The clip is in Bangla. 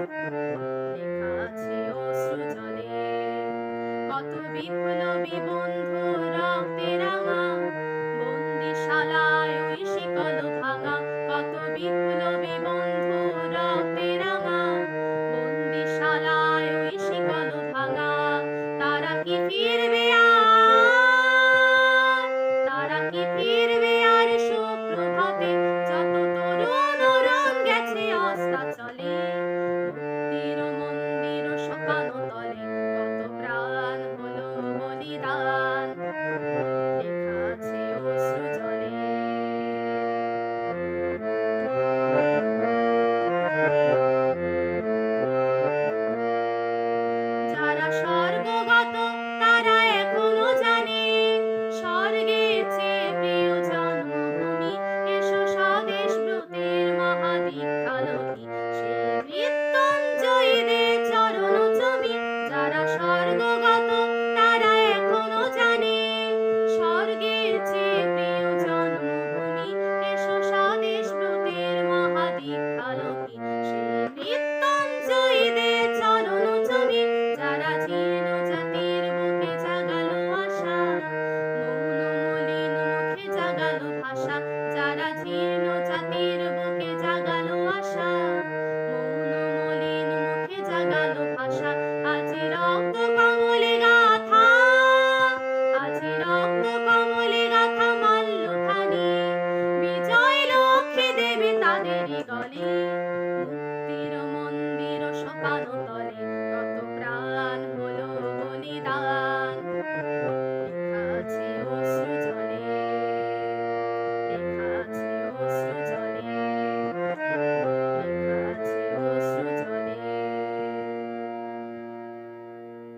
আছে অশ্রু জলে কত বিপ্লবী বন্ধু রক্তে রাঙা বন্দিশালায় ওই শিকল ভাঙা কত বিপ্লবী বন্ধু রক্তে রাঙা বন্দিশালায় ওই শিকল ভাঙা তারা কি ফিরবে আর তারা কি ফিরবে আর সুপ্রভাতে? যত তরুণ রং গেছে, অস্তাচল স্বর্গগত চেয়ে প্রিয় জন্মভূমি এসো স্বদেশ ব্রতের মহাদিন। তলে মুক্তির মন্দির সোপান তলে কত প্রাণ হলো বলিদান।